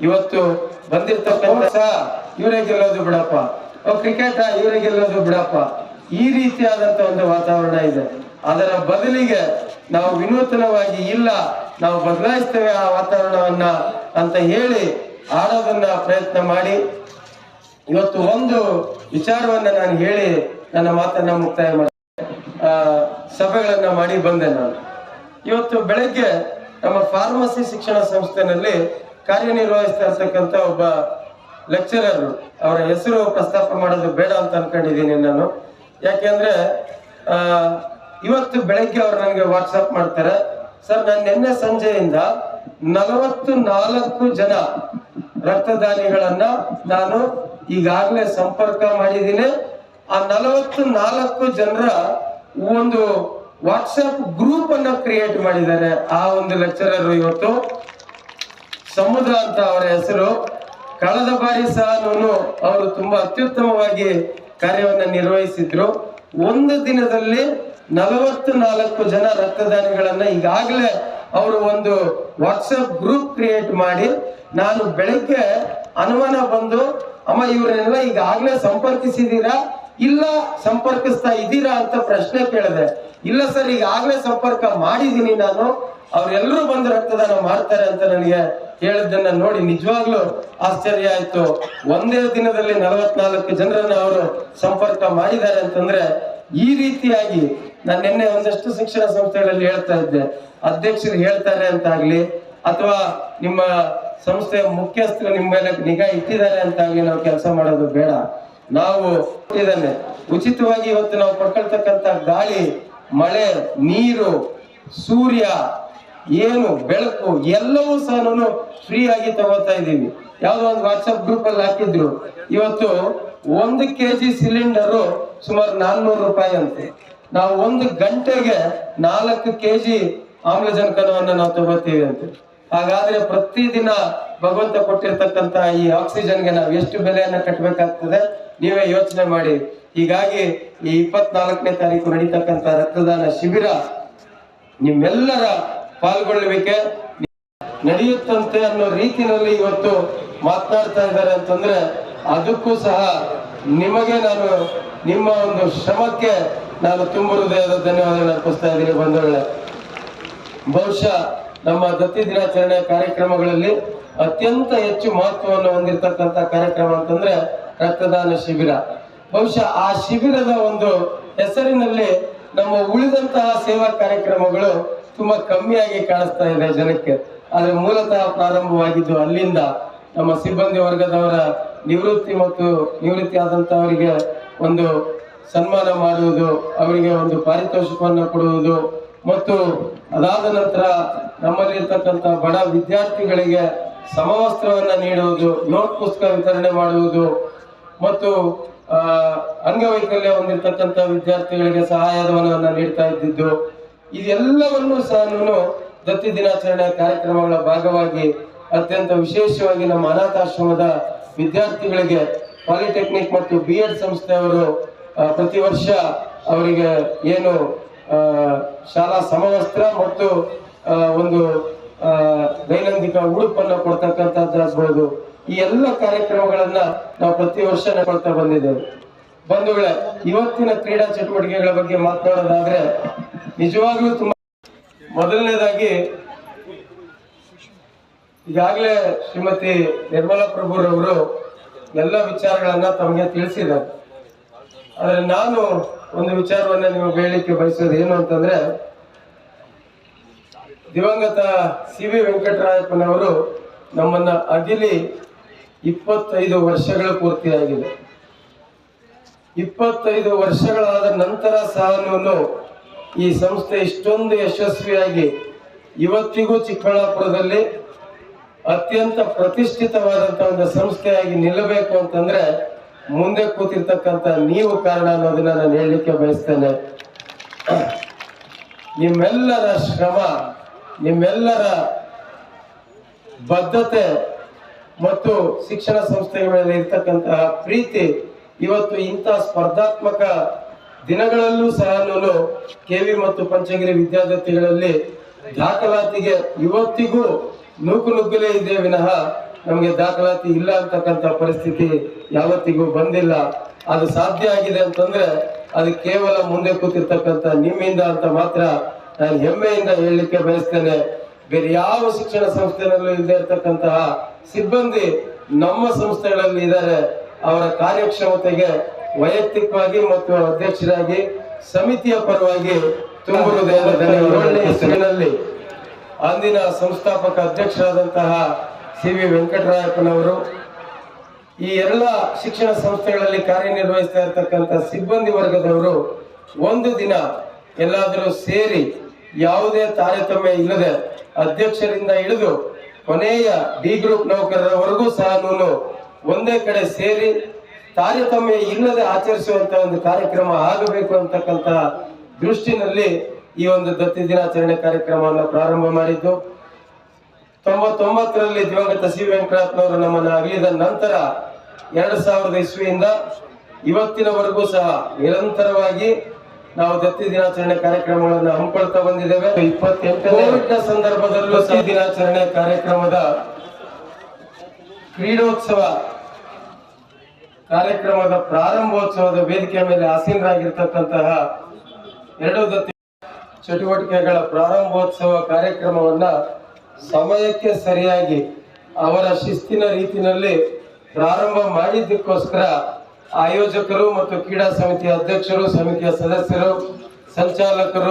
ಇವತ್ತು ಬಂದಿರ್ತಕ್ಕಂಥ ಇವರೇ ಗೆಲ್ಲೋದು ಬಿಡಪ್ಪ. ಕ್ರಿಕೆಟ್ ಇವರೇ ಗೆಲ್ಲೋದು ಬಿಡಪ್ಪ. ಈ ರೀತಿಯಾದಂತ ಒಂದು ವಾತಾವರಣ ಇದೆ. ಅದರ ಬದಲಿಗೆ ನಾವು ವಿನೂತನವಾಗಿ ಇಲ್ಲ ನಾವು ಬದಲಾಯಿಸ್ತೇವೆ ಆ ವಾತಾವರಣವನ್ನ ಅಂತ ಹೇಳಿ ಆಡೋದನ್ನ ಪ್ರಯತ್ನ ಮಾಡಿ. ಇವತ್ತು ಒಂದು ವಿಚಾರವನ್ನ ನಾನು ಹೇಳಿ ನನ್ನ ಮಾತನ್ನ ಮುಕ್ತಾಯ ಮಾಡಿ ಆ, ಸಭೆಗಳನ್ನ ಮಾಡಿ ಬಂದೆ ನಾನು. ಇವತ್ತು ಬೆಳಗ್ಗೆ ನಮ್ಮ ಫಾರ್ಮಸಿ ಶಿಕ್ಷಣ ಸಂಸ್ಥೆನಲ್ಲಿ ಕಾರ್ಯನಿರ್ವಹಿಸ್ತಾ ಇರ್ತಕ್ಕಂಥ ಒಬ್ಬ ಲೆಕ್ಚರರ್ ಅವರ ಹೆಸರು ಪ್ರಸ್ತಾಪ ಮಾಡೋದು ಬೇಡ ಅಂತ ಅನ್ಕೊಂಡಿದ್ದೀನಿ ನಾನು. ಯಾಕೆಂದ್ರೆ ಇವತ್ತು ಬೆಳಗ್ಗೆ ಅವರು ನನಗೆ ವಾಟ್ಸಪ್ ಮಾಡ್ತಾರೆ, ಸರ್, ನಾನು ನಿನ್ನೆ ಸಂಜೆಯಿಂದ ನಲವತ್ತು ನಾಲ್ಕು ಜನ ರಕ್ತದಾನಿಗಳನ್ನ ನಾನು ಈಗಾಗಲೇ ಸಂಪರ್ಕ ಮಾಡಿದ್ದೀನಿ. ಆ ನಲವತ್ತು ನಾಲ್ಕು ಜನರ ಒಂದು ವಾಟ್ಸಪ್ ಗ್ರೂಪ್ ಅನ್ನ ಕ್ರಿಯೇಟ್ ಮಾಡಿದ್ದಾರೆ. ಆ ಒಂದು ಲೆಕ್ಚರರ್ ಇವತ್ತು ಸಮುದ್ರ ಅಂತ ಅವರ ಹೆಸರು. ಕಳೆದ ಬಾರಿ ಸಹ ಅವರು ತುಂಬಾ ಅತ್ಯುತ್ತಮವಾಗಿ ಕಾರ್ಯವನ್ನು ನಿರ್ವಹಿಸಿದ್ರು. ಒಂದು ದಿನದಲ್ಲಿ ನಲವತ್ತು ನಾಲ್ಕು ಜನ ರಕ್ತದಾನಿಗಳನ್ನ ಈಗಾಗಲೇ ಅವರು ಒಂದು ವಾಟ್ಸಪ್ ಗ್ರೂಪ್ ಕ್ರಿಯೇಟ್ ಮಾಡಿ ನಾನು ಬೆಳಿಗ್ಗೆ ಅನುಮಾನ ಬಂದು, ಅಮ್ಮ, ಇವರನ್ನೆಲ್ಲ ಈಗಾಗಲೇ ಸಂಪರ್ಕಿಸಿದೀರಾ ಇಲ್ಲ, ಸಂಪರ್ಕಿಸ್ತಾ ಇದ್ದೀರಾ? ಅಂತ ಪ್ರಶ್ನೆ ಕೇಳಿದೆ. ಇಲ್ಲ ಸರ್, ಈಗಾಗಲೇ ಸಂಪರ್ಕ ಮಾಡಿದ್ದೀನಿ ನಾನು. ಅವರೆಲ್ಲರೂ ಬಂದು ರಕ್ತದಾನ ಮಾಡ್ತಾರೆ ಅಂತ ನನಗೆ ಹೇಳಿದ್ದನ್ನ ನೋಡಿ ನಿಜವಾಗ್ಲೂ ಆಶ್ಚರ್ಯ ಆಯ್ತು. ಒಂದೇ ದಿನದಲ್ಲಿ ನಲವತ್ನಾಲ್ಕು ಜನರನ್ನ ಅವರು ಸಂಪರ್ಕ ಮಾಡಿದ್ದಾರೆ ಅಂತಂದ್ರೆ ಈ ರೀತಿಯಾಗಿ ನಾನು ನಿನ್ನೆ ಒಂದಷ್ಟು ಶಿಕ್ಷಣ ಸಂಸ್ಥೆಗಳಲ್ಲಿ ಹೇಳ್ತಾ ಇದ್ದೆ. ಅಧ್ಯಕ್ಷರು ಹೇಳ್ತಾರೆ ಅಂತ ಆಗ್ಲಿ, ಅಥವಾ ನಿಮ್ಮ ಸಂಸ್ಥೆಯ ಮುಖ್ಯಸ್ಥರು ನಿಮ್ಮ ಮೇಲೆ ನಿಗಾ ಇಟ್ಟಿದ್ದಾರೆ ಅಂತ ನಾವು ಕೆಲಸ ಮಾಡೋದು ಬೇಡ. ನಾವು ಇದನ್ನೇ ಉಚಿತವಾಗಿ ಇವತ್ತು ನಾವು ಪಡ್ಕೊಳ್ತಕ್ಕಂತ ಗಾಳಿ, ಮಳೆ, ನೀರು, ಸೂರ್ಯ ಏನು ಬೆಳಕು ಎಲ್ಲವೂ ಸಹ ನಾನು ಫ್ರೀ ಆಗಿ ತಗೋತಾ ಇದ್ದೀನಿ ಯಾವ್ದೋ ಒಂದು ವಾಟ್ಸಪ್ ಗ್ರೂಪ್ ಅಲ್ಲಿ ಹಾಕಿದ್ರು. ಇವತ್ತು ಒಂದು ಕೆ ಜಿ ಸಿಲಿಂಡರು ಸುಮಾರು ನಾನ್ನೂರು ರೂಪಾಯಿ ಅಂತೆ. ನಾವು ಒಂದು ಗಂಟೆಗೆ ನಾಲ್ಕು ಕೆ ಜಿ ಆಮ್ಲಜನಕವನ್ನು ನಾವು ತಗೋತೀವಿ ಅಂತೆ. ಹಾಗಾದ್ರೆ ಪ್ರತಿದಿನ ಭಗವಂತ ಕೊಟ್ಟಿರ್ತಕ್ಕಂತ ಈ ಆಕ್ಸಿಜನ್ಗೆ ನಾವು ಎಷ್ಟು ಬೆಲೆಯನ್ನ ಕಟ್ಟಬೇಕಾಗ್ತದೆ ನೀವೇ ಯೋಚನೆ ಮಾಡಿ. ಹೀಗಾಗಿ ಈ ಇಪ್ಪತ್ನಾಲ್ಕನೇ ತಾರೀಕು ನಡೀತಕ್ಕಂತ ರಕ್ತದಾನ ಶಿಬಿರ ನಿಮ್ಮೆಲ್ಲರ ಪಾಲ್ಗೊಳ್ಳುವಿಕೆ ನಡೆಯುತ್ತಂತೆ ಅನ್ನೋ ರೀತಿಯಲ್ಲಿ ಇವತ್ತು ಮಾತನಾಡ್ತಾ ಇದ್ದಾರೆ ಅಂತಂದ್ರೆ ಅದಕ್ಕೂ ಸಹ ನಿಮಗೆ ನಾನು ನಿಮ್ಮ ಒಂದು ಶ್ರಮಕ್ಕೆ ನಾನು ತುಂಬ ಹೃದಯದ ಧನ್ಯವಾದಗಳನ್ನು ಅರ್ಪಿಸ್ತಾ ಇದ್ದೀನಿ ಬಂಧುಗಳೇ. ಬಹುಶಃ ನಮ್ಮ ದತ್ತಿ ದಿನಾಚರಣೆ ಕಾರ್ಯಕ್ರಮಗಳಲ್ಲಿ ಅತ್ಯಂತ ಹೆಚ್ಚು ಮಹತ್ವವನ್ನು ಹೊಂದಿರತಕ್ಕಂತ ಕಾರ್ಯಕ್ರಮ ಅಂತಂದ್ರೆ ರಕ್ತದಾನ ಶಿಬಿರ. ಬಹುಶಃ ಆ ಶಿಬಿರದ ಒಂದು ಹೆಸರಿನಲ್ಲಿ ನಮ್ಮ ಉಳಿದಂತಹ ಸೇವಾ ಕಾರ್ಯಕ್ರಮಗಳು ತುಂಬಾ ಕಮ್ಮಿಯಾಗಿ ಕಾಣಿಸ್ತಾ ಇದೆ ಜನಕ್ಕೆ. ಆದ್ರೆ ಮೂಲತಃ ಪ್ರಾರಂಭವಾಗಿದ್ದು ಅಲ್ಲಿಂದ ನಮ್ಮ ಸಿಬ್ಬಂದಿ ವರ್ಗದವರ ನಿವೃತ್ತಿ ಮತ್ತು ನಿವೃತ್ತಿ ಆದಂತವರಿಗೆ ಒಂದು ಸನ್ಮಾನ ಮಾಡುವುದು, ಅವರಿಗೆ ಒಂದು ಪಾರಿತೋಷಿಕವನ್ನು ಕೊಡುವುದು ಮತ್ತು ಅದಾದ ನಂತರ ನಮ್ಮಲ್ಲಿರ್ತಕ್ಕಂಥ ಬಡ ವಿದ್ಯಾರ್ಥಿಗಳಿಗೆ ಸಮವಸ್ತ್ರವನ್ನ ನೀಡುವುದು, ನೋಟ್ ಪುಸ್ತಕ ವಿತರಣೆ ಮಾಡುವುದು ಮತ್ತು ಅಂಗವೈಕಲ್ಯ ಹೊಂದಿರತಕ್ಕಂಥ ವಿದ್ಯಾರ್ಥಿಗಳಿಗೆ ಸಹಾಯಧನವನ್ನು ನೀಡ್ತಾ ಇದ್ದಿದ್ದು. ಇದೆಲ್ಲವನ್ನು ಸಹ ನಾನು ದತ್ತಿ ದಿನಾಚರಣೆ ಕಾರ್ಯಕ್ರಮಗಳ ಭಾಗವಾಗಿ ಅತ್ಯಂತ ವಿಶೇಷವಾಗಿ ನಮ್ಮ ಅನಾಥಾಶ್ರಮದ ವಿದ್ಯಾರ್ಥಿಗಳಿಗೆ ಪಾಲಿಟೆಕ್ನಿಕ್ ಮತ್ತು ಬಿ ಎಡ್ ಸಂಸ್ಥೆಯವರು ಪ್ರತಿ ವರ್ಷ ಅವರಿಗೆ ಏನು ಶಾಲಾ ಸಮವಸ್ತ್ರ ಮತ್ತು ಒಂದು ದೈನಂದಿನ ಉಡುಪನ್ನು ಕೊಡ್ತಕ್ಕಂಥದ್ದಾಗ್ಬೋದು ಈ ಎಲ್ಲ ಕಾರ್ಯಕ್ರಮಗಳನ್ನ ನಾವು ಪ್ರತಿ ವರ್ಷ ನಡ್ಕೊಳ್ತಾ ಬಂದಿದ್ದೇವೆ. ಬಂಧುಗಳೇ ಇವತ್ತಿನ ಕ್ರೀಡಾ ಚಟುವಟಿಕೆಗಳ ಬಗ್ಗೆ ಮಾತನಾಡೋದಾದ್ರೆ ನಿಜವಾಗ್ಲೂ ತುಂಬಾ ಮೊದಲನೇದಾಗಿ ಈಗಾಗಲೇ ಶ್ರೀಮತಿ ನಿರ್ಮಲಾ ಪ್ರಭುರವರು ಎಲ್ಲ ವಿಚಾರಗಳನ್ನ ತಮಗೆ ತಿಳಿಸಿದ್ದಾರೆ. ಆದರೆ ನಾನು ಒಂದು ವಿಚಾರವನ್ನ ನಿಮಗೆ ಹೇಳಲಿಕ್ಕೆ ಬಯಸೋದು ಏನು ಅಂತಂದ್ರೆ, ದಿವಂಗತ ಸಿ ವಿ ವೆಂಕಟರಾಯಪ್ಪನವರು ನಮ್ಮನ್ನ ಅಗಿಲಿ ಇಪ್ಪತ್ತೈದು ವರ್ಷಗಳು ಪೂರ್ತಿಯಾಗಿದೆ. ಇಪ್ಪತ್ತೈದು ವರ್ಷಗಳಾದ ನಂತರ ಸಹ ಈ ಸಂಸ್ಥೆ ಇಷ್ಟೊಂದು ಯಶಸ್ವಿಯಾಗಿ ಇವತ್ತಿಗೂ ಚಿಕ್ಕಬಳ್ಳಾಪುರದಲ್ಲಿ ಅತ್ಯಂತ ಪ್ರತಿಷ್ಠಿತವಾದಂಥ ಒಂದು ಸಂಸ್ಥೆಯಾಗಿ ನಿಲ್ಲಬೇಕು ಅಂತಂದ್ರೆ ಮುಂದೆ ಕೂತಿರ್ತಕ್ಕಂಥ ನೀವು ಕಾರಣ ಅನ್ನೋದನ್ನ ನಾನು ಹೇಳಲಿಕ್ಕೆ ಬಯಸ್ತೇನೆ. ನಿಮ್ಮೆಲ್ಲರ ಶ್ರಮ, ನಿಮ್ಮೆಲ್ಲರ ಬದ್ಧತೆ ಮತ್ತು ಶಿಕ್ಷಣ ಸಂಸ್ಥೆಗಳಲ್ಲಿ ಇರ್ತಕ್ಕಂತಹ ಪ್ರೀತಿ ಇವತ್ತು ಇಂಥ ಸ್ಪರ್ಧಾತ್ಮಕ ದಿನಗಳಲ್ಲೂ ಸಹ ನಾನು ಕೆವಿ ಮತ್ತು ಪಂಚಗಿರಿ ವಿದ್ಯಾರ್ಥಿಗಳಲ್ಲಿ ದಾಖಲಾತಿಗೆ ಇವತ್ತಿಗೂ ನೂಕು ನುಗ್ಗಲೇ ಇದೆ ವಿನಃ ನಮಗೆ ದಾಖಲಾತಿ ಇಲ್ಲ ಅಂತಕ್ಕಂಥ ಪರಿಸ್ಥಿತಿ ಯಾವತ್ತಿಗೂ ಬಂದಿಲ್ಲ. ಅದು ಸಾಧ್ಯ ಆಗಿದೆ ಅಂತಂದ್ರೆ ಅದು ಕೇವಲ ಮುಂದೆ ಕೂತಿರ್ತಕ್ಕಂಥ ನಿಮ್ಮಿಂದ ಅಂತ ಮಾತ್ರ ನಾನು ಹೆಮ್ಮೆಯಿಂದ ಹೇಳಲಿಕ್ಕೆ ಬಯಸ್ತೇನೆ. ಬೇರೆ ಯಾವ ಶಿಕ್ಷಣ ಸಂಸ್ಥೆಗಳಲ್ಲೂ ಇಲ್ಲದೆ ಇರತಕ್ಕಂತಹ ಸಿಬ್ಬಂದಿ ನಮ್ಮ ಸಂಸ್ಥೆಗಳಲ್ಲಿ ಇದ್ದಾರೆ. ಅವರ ಕಾರ್ಯಕ್ಷಮತೆಗೆ ವೈಯಕ್ತಿಕವಾಗಿ ಮತ್ತು ಅಧ್ಯಕ್ಷರಾಗಿ ಸಮಿತಿಯ ಪರವಾಗಿ ತುಂಬು. ಹೆಸರಿನಲ್ಲಿ ಅಂದಿನ ಸಂಸ್ಥಾಪಕ ಅಧ್ಯಕ್ಷರಾದಂತಹ ಸಿ ವಿ ವೆಂಕಟರಾಯಪ್ಪನವರು ಈ ಎಲ್ಲ ಶಿಕ್ಷಣ ಸಂಸ್ಥೆಗಳಲ್ಲಿ ಕಾರ್ಯನಿರ್ವಹಿಸ್ತಾ ಇರತಕ್ಕಂಥ ಸಿಬ್ಬಂದಿ ವರ್ಗದವರು ಒಂದು ದಿನ ಎಲ್ಲಾದರೂ ಸೇರಿ ಯಾವುದೇ ತಾರತಮ್ಯ ಇಲ್ಲದೆ ಅಧ್ಯಕ್ಷರಿಂದ ಇಳಿದು ಕೊನೆಯ ಡಿ ಗ್ರೂಪ್ ನೌಕರರವರೆಗೂ ಸಹ ಒಂದೇ ಕಡೆ ಸೇರಿ ತಾರತಮ್ಯ ಇಲ್ಲದೆ ಆಚರಿಸುವಂತ ಒಂದು ಕಾರ್ಯಕ್ರಮ ಆಗಬೇಕು ಅಂತಕ್ಕಂತ ದೃಷ್ಟಿನಲ್ಲಿ ಈ ಒಂದು ದತ್ತಿ ದಿನಾಚರಣೆ ಕಾರ್ಯಕ್ರಮವನ್ನು ಪ್ರಾರಂಭ ಮಾಡಿದ್ದು. ತೊಂಬತ್ತೊಂಬತ್ತರಲ್ಲಿ ದಿವಂಗತ ಸಿ ವೆಂಕಟರತ್ನವರು ನಮ್ಮನ್ನು ಅಗಲಿದ ನಂತರ ಎರಡು ಸಾವಿರದ ಇಸ್ವಿಯಿಂದ ಇವತ್ತಿನವರೆಗೂ ಸಹ ನಿರಂತರವಾಗಿ ನಾವು ದತ್ತಿ ದಿನಾಚರಣೆ ಕಾರ್ಯಕ್ರಮಗಳನ್ನು ಹಮ್ಮಿಕೊಳ್ತಾ ಬಂದಿದ್ದೇವೆ. ಇಪ್ಪತ್ತೆಂಟನೇ ಸಂದರ್ಭದಲ್ಲೂ ಸಹ ದಿನಾಚರಣೆ ಕಾರ್ಯಕ್ರಮದ ಕ್ರೀಡೋತ್ಸವ ಕಾರ್ಯಕ್ರಮದ ಪ್ರಾರಂಭೋತ್ಸವದ ವೇದಿಕೆ ಮೇಲೆ ಆಸೀನರಾಗಿರ್ತಕ್ಕಂತಹ ಎರಡು ದತ್ತಿ ಚಟುವಟಿಕೆಗಳ ಪ್ರಾರಂಭೋತ್ಸವ ಕಾರ್ಯಕ್ರಮವನ್ನ ಸಮಯಕ್ಕೆ ಸರಿಯಾಗಿ ಅವರ ಶಿಸ್ತಿನ ರೀತಿಯಲ್ಲಿ ಪ್ರಾರಂಭ ಮಾಡಿದ್ದಕ್ಕೋಸ್ಕರ ಆಯೋಜಕರು ಮತ್ತು ಕ್ರೀಡಾ ಸಮಿತಿಯ ಅಧ್ಯಕ್ಷರು, ಸಮಿತಿಯ ಸದಸ್ಯರು, ಸಂಚಾಲಕರು